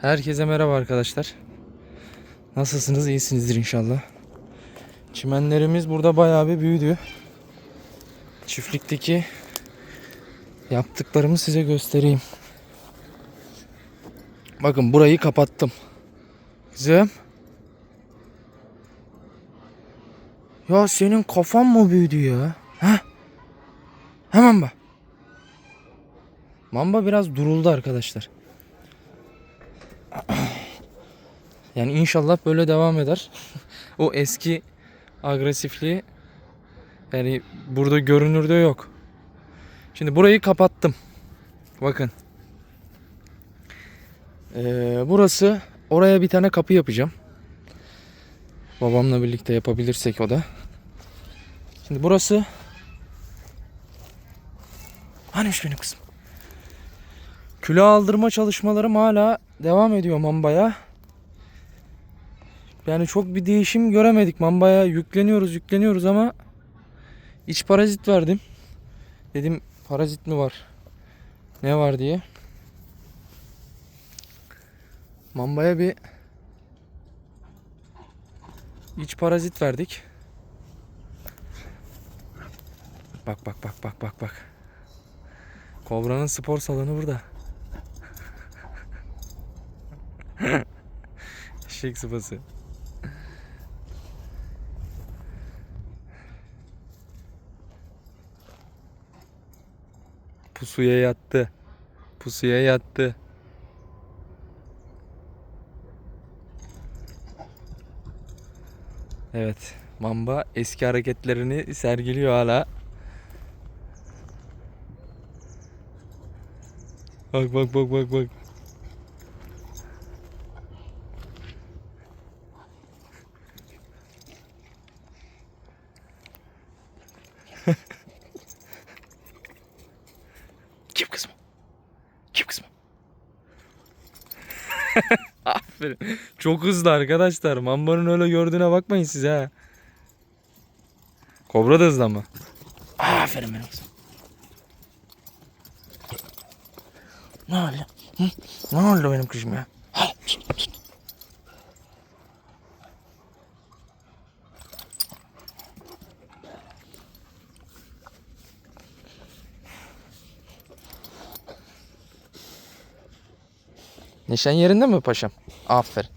Herkese merhaba arkadaşlar. Nasılsınız? İyisinizdir inşallah. Çimenlerimiz burada bayağı bir büyüdü. Çiftlikteki yaptıklarımı size göstereyim. Bakın burayı kapattım. Kızım. Ya senin kafan mı büyüdü ya? Ha? Hemen bak. Mamba biraz duruldu arkadaşlar. Yani inşallah böyle devam eder. o eski agresifliği yani burada görünürde yok. Şimdi burayı kapattım. Bakın. Ee, burası oraya bir tane kapı yapacağım. Babamla birlikte yapabilirsek o da. Şimdi burası Hanimiş benim kızım. Külah aldırma çalışmalarım hala devam ediyor mambaya. Yani çok bir değişim göremedik. Mambaya yükleniyoruz yükleniyoruz ama iç parazit verdim. Dedim parazit mi var? Ne var diye. Mambaya bir iç parazit verdik. Bak bak bak bak bak bak. Kobra'nın spor salonu burada. Eşek sıpası. Pusuya yattı. Pusuya yattı. Evet. Mamba eski hareketlerini sergiliyor hala. Bak bak bak bak bak. Kim kızım? Kim kızım? Aferin. Çok hızlı arkadaşlar. Mamba'nın öyle gördüğüne bakmayın siz ha. Kobra da hızlı ama. Aferin benim kızım. Ne oldu? Ne oldu benim kızım ya? Neşen yerinde mi paşam? Aferin.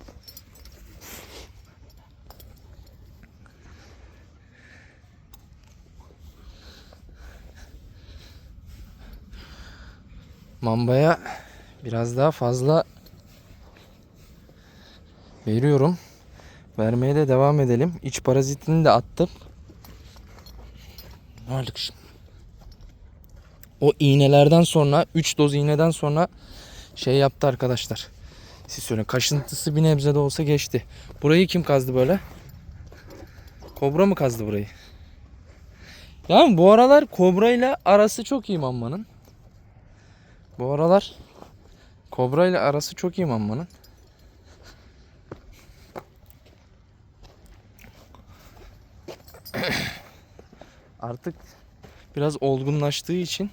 Mambaya biraz daha fazla veriyorum. Vermeye de devam edelim. İç parazitini de attım. Kızım? O iğnelerden sonra 3 doz iğneden sonra şey yaptı arkadaşlar. Siz söyleyin. Kaşıntısı bir nebze de olsa geçti. Burayı kim kazdı böyle? Kobra mı kazdı burayı? Yani bu aralar kobra ile arası çok iyi mammanın. Bu aralar kobra ile arası çok iyi mammanın. Artık biraz olgunlaştığı için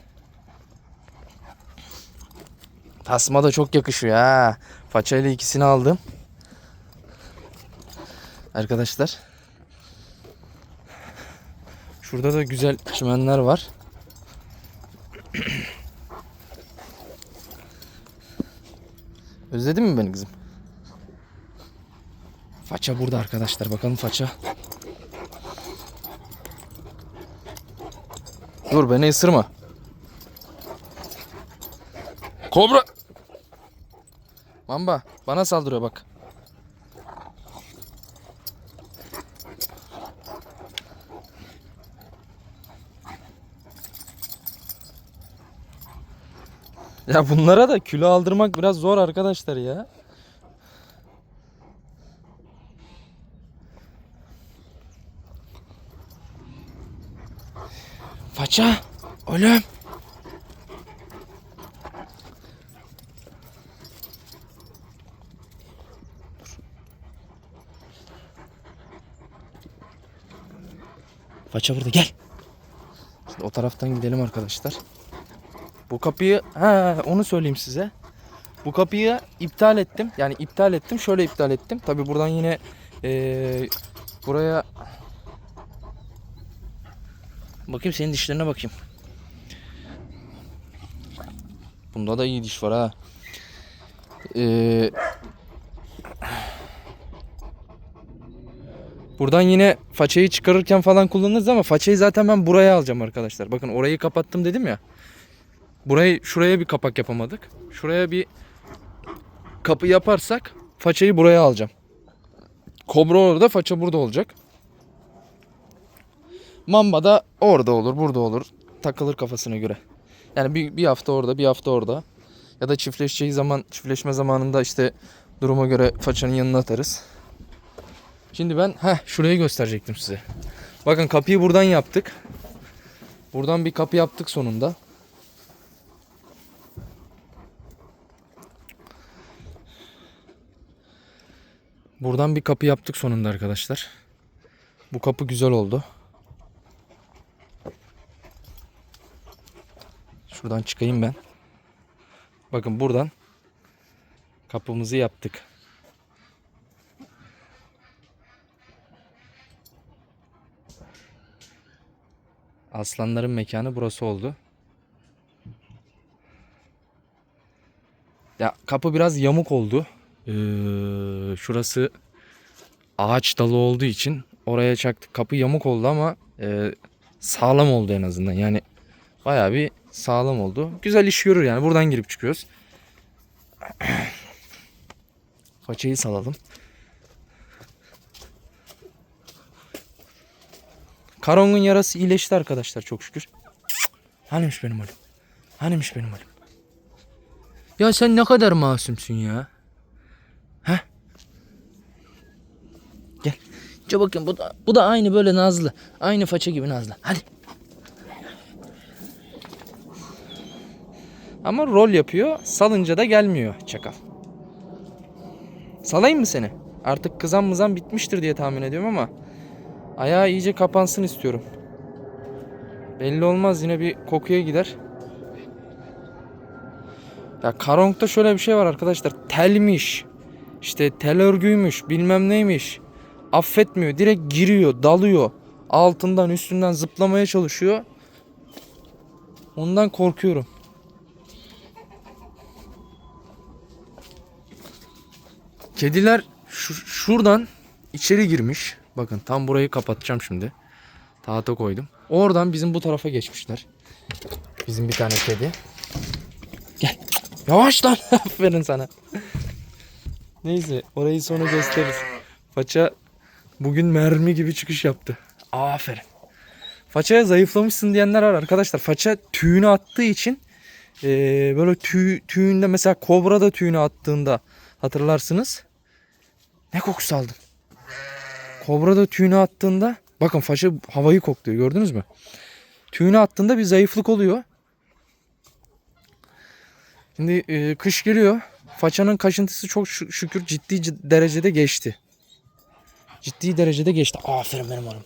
Tasma da çok yakışıyor ha. Façayla ikisini aldım. Arkadaşlar. Şurada da güzel çimenler var. Özledin mi beni kızım? Faça burada arkadaşlar. Bakalım faça. Dur beni ısırma. Kobra. Mamba bana saldırıyor bak. Ya bunlara da kilo aldırmak biraz zor arkadaşlar ya. Faça. Oğlum. Faça burada gel. Şimdi o taraftan gidelim arkadaşlar. Bu kapıyı ha onu söyleyeyim size. Bu kapıyı iptal ettim. Yani iptal ettim. Şöyle iptal ettim. Tabi buradan yine eee, buraya bakayım senin dişlerine bakayım. Bunda da iyi diş var ha. Eee Buradan yine façayı çıkarırken falan kullanırız ama façayı zaten ben buraya alacağım arkadaşlar. Bakın orayı kapattım dedim ya. Burayı şuraya bir kapak yapamadık. Şuraya bir kapı yaparsak façayı buraya alacağım. Kobra orada, faça burada olacak. Mamba da orada olur, burada olur. Takılır kafasına göre. Yani bir, bir hafta orada, bir hafta orada. Ya da çiftleşeceği zaman, çiftleşme zamanında işte duruma göre façanın yanına atarız. Şimdi ben heh, şurayı gösterecektim size. Bakın kapıyı buradan yaptık. Buradan bir kapı yaptık sonunda. Buradan bir kapı yaptık sonunda arkadaşlar. Bu kapı güzel oldu. Şuradan çıkayım ben. Bakın buradan kapımızı yaptık. Aslanların mekanı burası oldu. Ya kapı biraz yamuk oldu. Ee, şurası ağaç dalı olduğu için oraya çaktık. Kapı yamuk oldu ama e, sağlam oldu en azından. Yani bayağı bir sağlam oldu. Güzel iş görür yani. Buradan girip çıkıyoruz. Façayı salalım. Karong'un yarası iyileşti arkadaşlar çok şükür. Hanimiş benim oğlum? Hanimiş benim oğlum? Ya sen ne kadar masumsun ya. Heh. Gel. Gel bakayım bu da, bu da aynı böyle nazlı. Aynı faça gibi nazlı. Hadi. Ama rol yapıyor. Salınca da gelmiyor çakal. Salayım mı seni? Artık kızan mızan bitmiştir diye tahmin ediyorum ama ayağı iyice kapansın istiyorum. Belli olmaz yine bir kokuya gider. Ya Karong'da şöyle bir şey var arkadaşlar. Telmiş. işte tel örgüymüş bilmem neymiş. Affetmiyor. Direkt giriyor dalıyor. Altından üstünden zıplamaya çalışıyor. Ondan korkuyorum. Kediler şu, şuradan içeri girmiş. Bakın tam burayı kapatacağım şimdi. Tahta koydum. Oradan bizim bu tarafa geçmişler. Bizim bir tane kedi. Gel. Yavaş lan. Aferin sana. Neyse orayı sonra gösteririz. Faça bugün mermi gibi çıkış yaptı. Aferin. Façaya zayıflamışsın diyenler var arkadaşlar. Faça tüyünü attığı için eee, böyle tüy, tüyünde mesela kobra da tüyünü attığında hatırlarsınız. Ne kokusu aldım. Kobra da tüyünü attığında bakın faça havayı kokluyor gördünüz mü? Tüyünü attığında bir zayıflık oluyor. Şimdi e, kış geliyor. Façanın kaşıntısı çok şü- şükür ciddi derecede geçti. Ciddi derecede geçti. Aferin benim oğlum.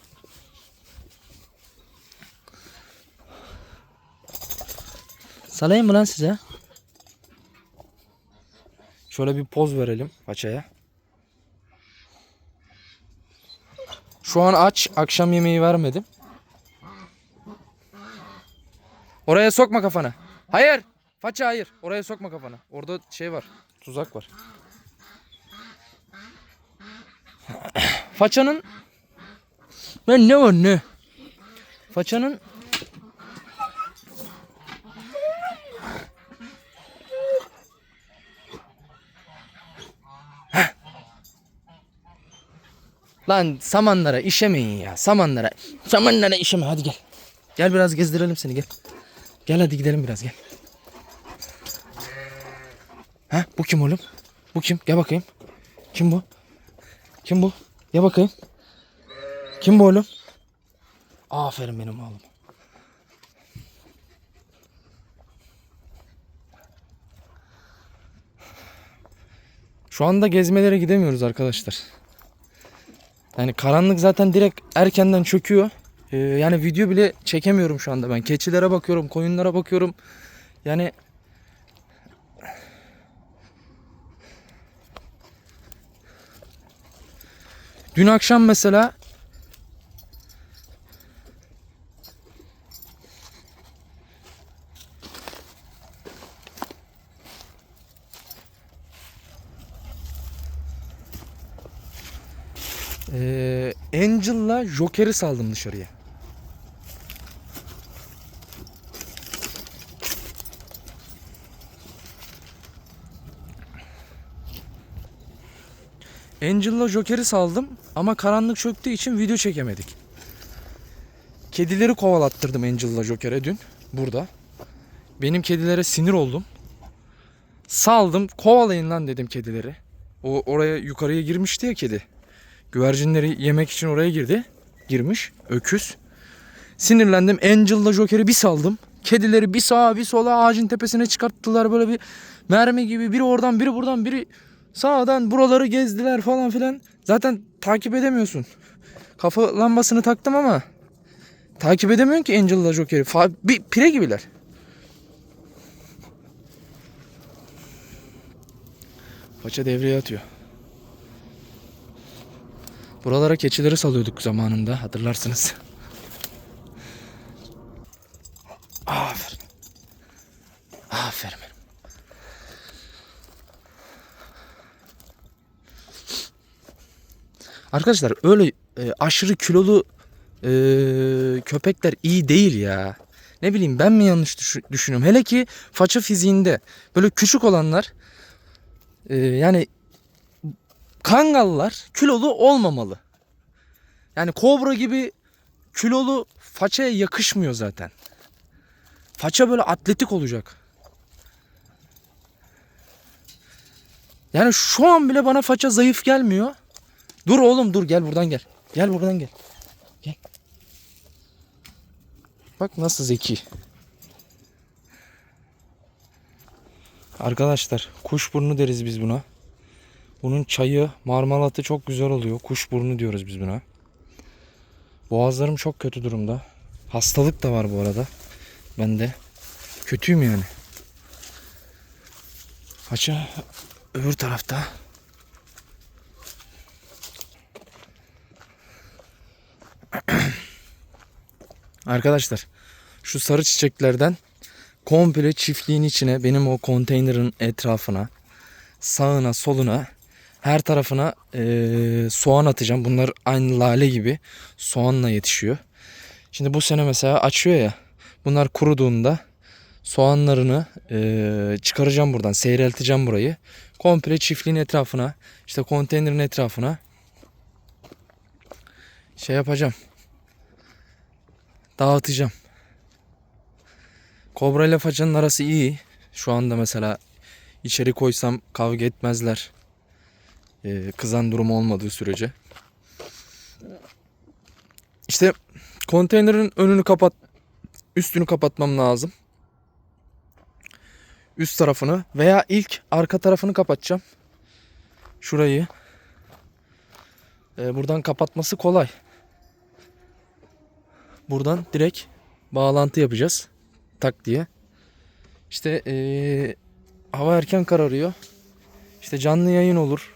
Salayım mı lan size? Şöyle bir poz verelim façaya. Şu an aç. Akşam yemeği vermedim. Oraya sokma kafanı. Hayır. Faça hayır. Oraya sokma kafanı. Orada şey var. Tuzak var. Façanın ben ne var ne? Façanın Lan samanlara işemeyin ya. Samanlara. Samanlara işeme hadi gel. Gel biraz gezdirelim seni gel. Gel hadi gidelim biraz gel. Ha bu kim oğlum? Bu kim? Gel bakayım. Kim bu? Kim bu? Gel bakayım. Kim bu oğlum? Aferin benim oğlum. Şu anda gezmelere gidemiyoruz arkadaşlar. Yani karanlık zaten direkt erkenden çöküyor. Ee, yani video bile çekemiyorum şu anda ben. Keçilere bakıyorum, koyunlara bakıyorum. Yani Dün akşam mesela Ee, Angel'la Joker'i saldım dışarıya. Angel'la Joker'i saldım ama karanlık çöktüğü için video çekemedik. Kedileri kovalattırdım Angel'la Joker'e dün burada. Benim kedilere sinir oldum. Saldım kovalayın lan dedim kedileri. O oraya yukarıya girmişti ya kedi. Güvercinleri yemek için oraya girdi. Girmiş öküz. Sinirlendim Angel'la Joker'i bir saldım. Kedileri bir sağa bir sola ağacın tepesine çıkarttılar böyle bir mermi gibi. Biri oradan biri buradan biri Sağdan buraları gezdiler falan filan. Zaten takip edemiyorsun. Kafa lambasını taktım ama takip edemiyorsun ki Angel'la Joker'i. Fa- bir pire gibiler. Paça devreye atıyor. Buralara keçileri salıyorduk zamanında hatırlarsınız. Aferin. Aferin. Arkadaşlar öyle e, aşırı kilolu e, köpekler iyi değil ya. Ne bileyim ben mi yanlış düşü- düşünüyorum. Hele ki faça fiziğinde böyle küçük olanlar e, yani kangallar kilolu olmamalı. Yani kobra gibi kilolu façaya yakışmıyor zaten. Faça böyle atletik olacak. Yani şu an bile bana faça zayıf gelmiyor. Dur oğlum dur gel buradan gel. Gel buradan gel. Gel. Bak nasıl zeki. Arkadaşlar kuşburnu deriz biz buna. Bunun çayı, marmalatı çok güzel oluyor. Kuşburnu diyoruz biz buna. Boğazlarım çok kötü durumda. Hastalık da var bu arada. Ben de kötüyüm yani. Faça öbür tarafta. Arkadaşlar şu sarı çiçeklerden komple çiftliğin içine benim o konteynerin etrafına sağına soluna her tarafına eee, soğan atacağım. Bunlar aynı lale gibi soğanla yetişiyor. Şimdi bu sene mesela açıyor ya bunlar kuruduğunda soğanlarını eee, çıkaracağım buradan seyrelteceğim burayı. Komple çiftliğin etrafına işte konteynerin etrafına şey yapacağım dağıtacağım. Kobra ile façanın arası iyi. Şu anda mesela içeri koysam kavga etmezler. Ee, kızan durumu olmadığı sürece. İşte konteynerin önünü kapat, üstünü kapatmam lazım. Üst tarafını veya ilk arka tarafını kapatacağım. Şurayı. Ee, buradan kapatması kolay. Buradan direkt bağlantı yapacağız. Tak diye. İşte eee, hava erken kararıyor. İşte canlı yayın olur.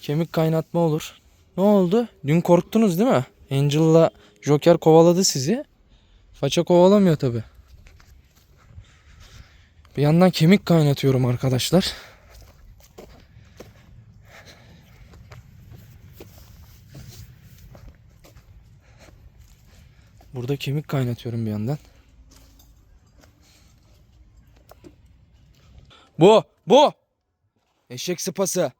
Kemik kaynatma olur. Ne oldu? Dün korktunuz değil mi? Angel'la Joker kovaladı sizi. Faça kovalamıyor tabi. Bir yandan kemik kaynatıyorum arkadaşlar. Burada kemik kaynatıyorum bir yandan. Bu, bu. Eşek sıpası.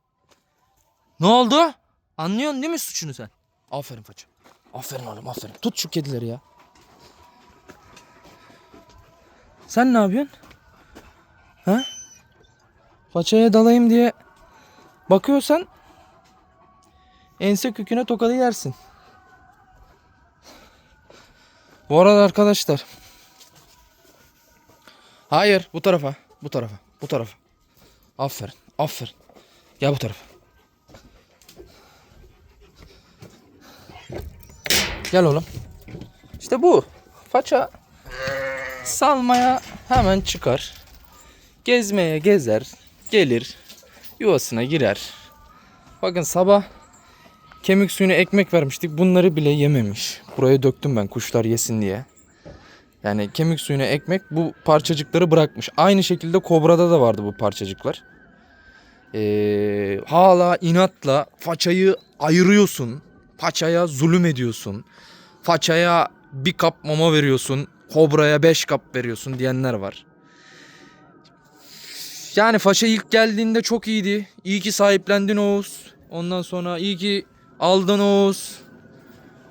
Ne oldu? Anlıyorsun değil mi suçunu sen? Aferin faça. Aferin oğlum aferin. Tut şu kedileri ya. Sen ne yapıyorsun? Ha? Façaya dalayım diye bakıyorsan ense köküne tokadı yersin. Bu arada arkadaşlar. Hayır bu tarafa. Bu tarafa. Bu tarafa. Aferin. Aferin. Gel bu tarafa. Gel oğlum. İşte bu. Faça salmaya hemen çıkar. Gezmeye gezer. Gelir. Yuvasına girer. Bakın sabah Kemik suyuna ekmek vermiştik. Bunları bile yememiş. Buraya döktüm ben kuşlar yesin diye. Yani kemik suyuna ekmek bu parçacıkları bırakmış. Aynı şekilde kobrada da vardı bu parçacıklar. Ee, hala inatla façayı ayırıyorsun. Façaya zulüm ediyorsun. Façaya bir kap mama veriyorsun. Kobraya beş kap veriyorsun diyenler var. Yani faça ilk geldiğinde çok iyiydi. İyi ki sahiplendin Oğuz. Ondan sonra iyi ki aldın Oğuz.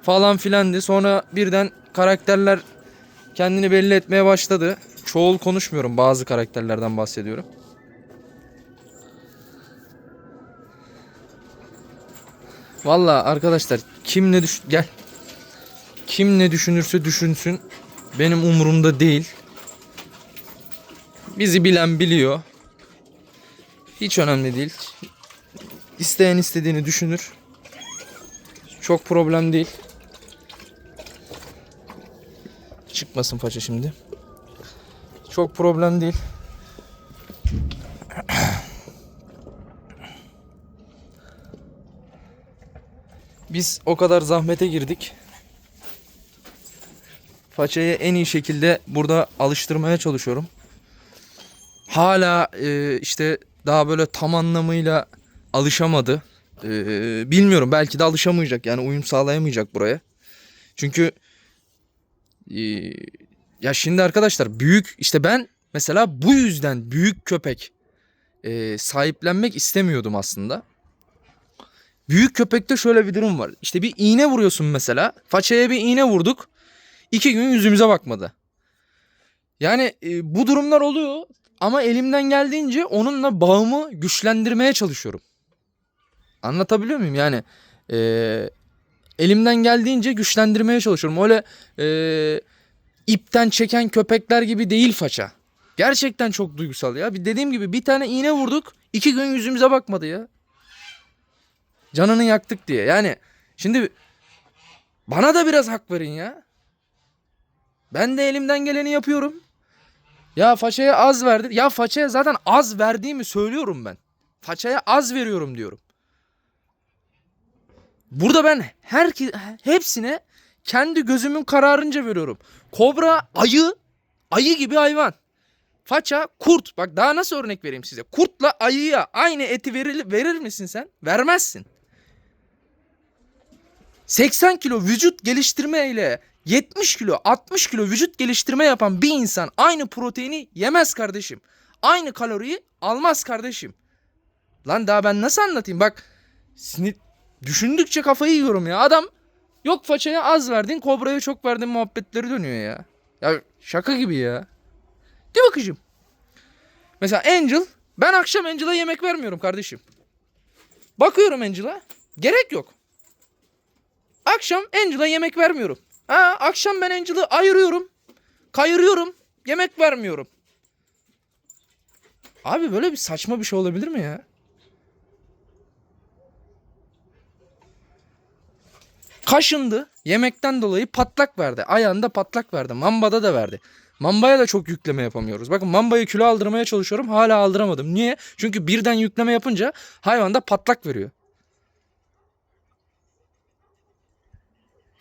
Falan filandı. Sonra birden karakterler kendini belli etmeye başladı. Çoğul konuşmuyorum. Bazı karakterlerden bahsediyorum. Valla arkadaşlar kim ne düş gel. Kim ne düşünürse düşünsün. Benim umurumda değil. Bizi bilen biliyor. Hiç önemli değil. İsteyen istediğini düşünür. Çok problem değil. Çıkmasın faça şimdi. Çok problem değil. Biz o kadar zahmete girdik. Façayı en iyi şekilde burada alıştırmaya çalışıyorum. Hala e, işte daha böyle tam anlamıyla alışamadı. E, bilmiyorum belki de alışamayacak yani uyum sağlayamayacak buraya. Çünkü e, ya şimdi arkadaşlar büyük işte ben mesela bu yüzden büyük köpek e, sahiplenmek istemiyordum aslında. Büyük köpekte şöyle bir durum var. İşte bir iğne vuruyorsun mesela. Façaya bir iğne vurduk. İki gün yüzümüze bakmadı. Yani e, bu durumlar oluyor. Ama elimden geldiğince onunla bağımı güçlendirmeye çalışıyorum. Anlatabiliyor muyum? Yani e, elimden geldiğince güçlendirmeye çalışıyorum. Öyle e, ipten çeken köpekler gibi değil faça. Gerçekten çok duygusal ya. Bir dediğim gibi bir tane iğne vurduk. iki gün yüzümüze bakmadı ya. Canını yaktık diye. Yani şimdi bana da biraz hak verin ya. Ben de elimden geleni yapıyorum. Ya façaya az verdi. Ya façaya zaten az verdiğimi söylüyorum ben. Façaya az veriyorum diyorum. Burada ben her hepsine kendi gözümün kararınca veriyorum. Kobra ayı, ayı gibi hayvan. Faça kurt. Bak daha nasıl örnek vereyim size? Kurtla ayıya aynı eti verir, verir misin sen? Vermezsin. 80 kilo vücut geliştirme ile 70 kilo 60 kilo vücut geliştirme yapan bir insan aynı proteini yemez kardeşim. Aynı kaloriyi almaz kardeşim. Lan daha ben nasıl anlatayım bak sinir düşündükçe kafayı yiyorum ya adam yok façaya az verdin kobraya çok verdin muhabbetleri dönüyor ya. Ya şaka gibi ya. De bakıcım. Mesela Angel ben akşam Angel'a yemek vermiyorum kardeşim. Bakıyorum Angel'a gerek yok. Akşam Angel'a yemek vermiyorum. Ha, akşam ben Angel'ı ayırıyorum. Kayırıyorum. Yemek vermiyorum. Abi böyle bir saçma bir şey olabilir mi ya? Kaşındı. Yemekten dolayı patlak verdi. Ayağında patlak verdi. Mambada da verdi. Mambaya da çok yükleme yapamıyoruz. Bakın mambayı kilo aldırmaya çalışıyorum. Hala aldıramadım. Niye? Çünkü birden yükleme yapınca hayvanda patlak veriyor.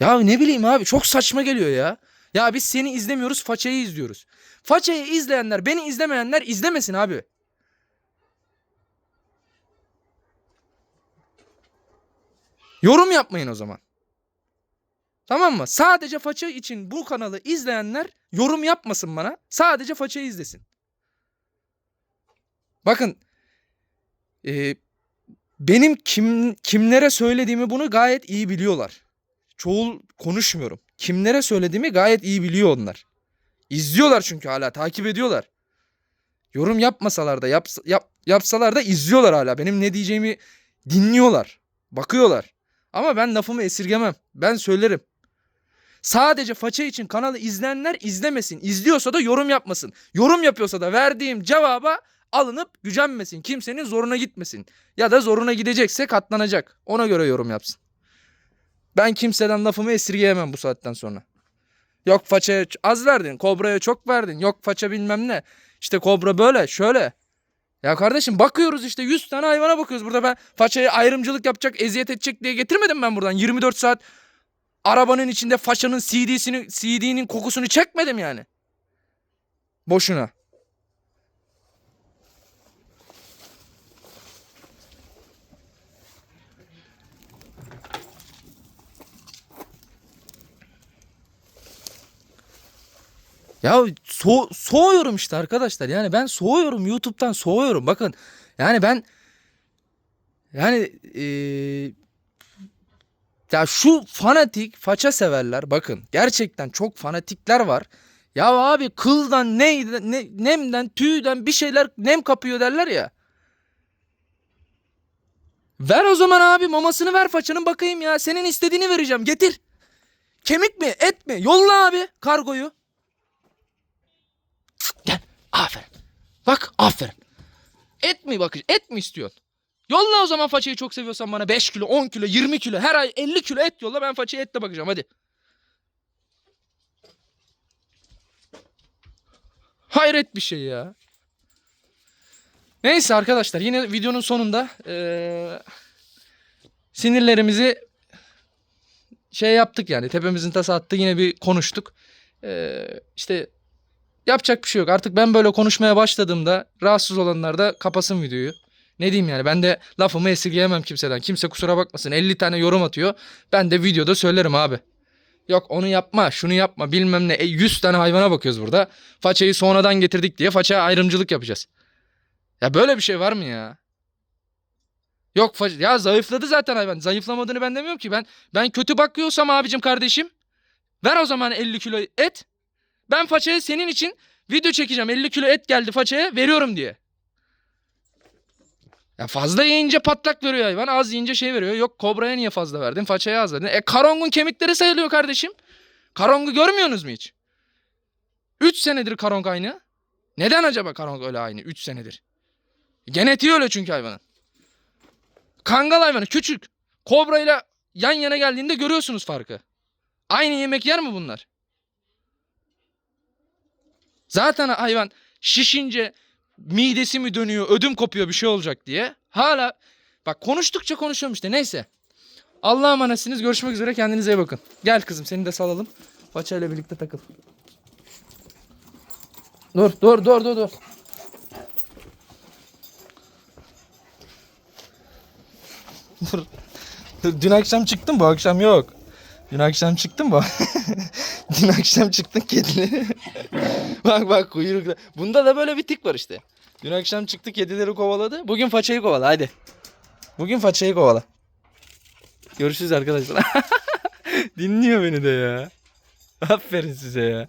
Ya ne bileyim abi çok saçma geliyor ya. Ya biz seni izlemiyoruz façayı izliyoruz. Façayı izleyenler beni izlemeyenler izlemesin abi. Yorum yapmayın o zaman. Tamam mı? Sadece faça için bu kanalı izleyenler yorum yapmasın bana. Sadece façayı izlesin. Bakın e, benim kim kimlere söylediğimi bunu gayet iyi biliyorlar. Çoğul konuşmuyorum. Kimlere söylediğimi gayet iyi biliyor onlar. İzliyorlar çünkü hala takip ediyorlar. Yorum yapmasalar da yaps yap yapsalar da izliyorlar hala. Benim ne diyeceğimi dinliyorlar. Bakıyorlar. Ama ben lafımı esirgemem. Ben söylerim. Sadece faça için kanalı izleyenler izlemesin. İzliyorsa da yorum yapmasın. Yorum yapıyorsa da verdiğim cevaba alınıp gücenmesin. Kimsenin zoruna gitmesin. Ya da zoruna gidecekse katlanacak. Ona göre yorum yapsın. Ben kimseden lafımı esirgeyemem bu saatten sonra. Yok façaya az verdin, kobraya çok verdin. Yok faça bilmem ne. İşte kobra böyle, şöyle. Ya kardeşim bakıyoruz işte 100 tane hayvana bakıyoruz. Burada ben façaya ayrımcılık yapacak, eziyet edecek diye getirmedim ben buradan. 24 saat arabanın içinde façanın CD'sini CD'nin kokusunu çekmedim yani. Boşuna. Ya so soğuyorum işte arkadaşlar. Yani ben soğuyorum YouTube'dan soğuyorum. Bakın yani ben yani eee, ya şu fanatik faça severler bakın gerçekten çok fanatikler var. Ya abi kıldan neyden ne, nemden tüyden bir şeyler nem kapıyor derler ya. Ver o zaman abi mamasını ver façanın bakayım ya. Senin istediğini vereceğim getir. Kemik mi et mi yolla abi kargoyu. Aferin. Bak aferin. Et mi bakış? Et mi istiyorsun? Yolla o zaman façayı çok seviyorsan bana 5 kilo, 10 kilo, 20 kilo, her ay 50 kilo et yolla. Ben façaya etle bakacağım hadi. Hayret bir şey ya. Neyse arkadaşlar yine videonun sonunda eee, sinirlerimizi şey yaptık yani tepemizin tası attı yine bir konuştuk. Eee işte Yapacak bir şey yok. Artık ben böyle konuşmaya başladığımda rahatsız olanlar da kapasın videoyu. Ne diyeyim yani ben de lafımı esirgeyemem kimseden. Kimse kusura bakmasın 50 tane yorum atıyor. Ben de videoda söylerim abi. Yok onu yapma şunu yapma bilmem ne. E, 100 tane hayvana bakıyoruz burada. Façayı sonradan getirdik diye façaya ayrımcılık yapacağız. Ya böyle bir şey var mı ya? Yok fa- ya zayıfladı zaten hayvan. Zayıflamadığını ben demiyorum ki. Ben ben kötü bakıyorsam abicim kardeşim ver o zaman 50 kilo et. Ben façaya senin için video çekeceğim. 50 kilo et geldi façaya veriyorum diye. Ya fazla yiyince patlak veriyor hayvan. Az yiyince şey veriyor. Yok kobraya niye fazla verdin? Façaya az verdin. E karongun kemikleri sayılıyor kardeşim. Karongu görmüyorsunuz mu hiç? 3 senedir karong aynı. Neden acaba karong öyle aynı 3 senedir? Genetiği öyle çünkü hayvanın. Kangal hayvanı küçük. Kobra ile yan yana geldiğinde görüyorsunuz farkı. Aynı yemek yer mi bunlar? Zaten hayvan şişince midesi mi dönüyor, ödüm kopuyor bir şey olacak diye. Hala bak konuştukça konuşuyorum işte neyse. Allah'a emanetsiniz. Görüşmek üzere. Kendinize iyi bakın. Gel kızım seni de salalım. Paça ile birlikte takıl. Dur dur dur dur dur. Dur. Dün akşam çıktım bu akşam yok. Dün akşam çıktım bu. Dün akşam çıktın kedileri. bak bak kuyrukla. Bunda da böyle bir tik var işte. Dün akşam çıktı kedileri kovaladı. Bugün façayı kovala hadi. Bugün façayı kovala. Görüşürüz arkadaşlar. Dinliyor beni de ya. Aferin size ya.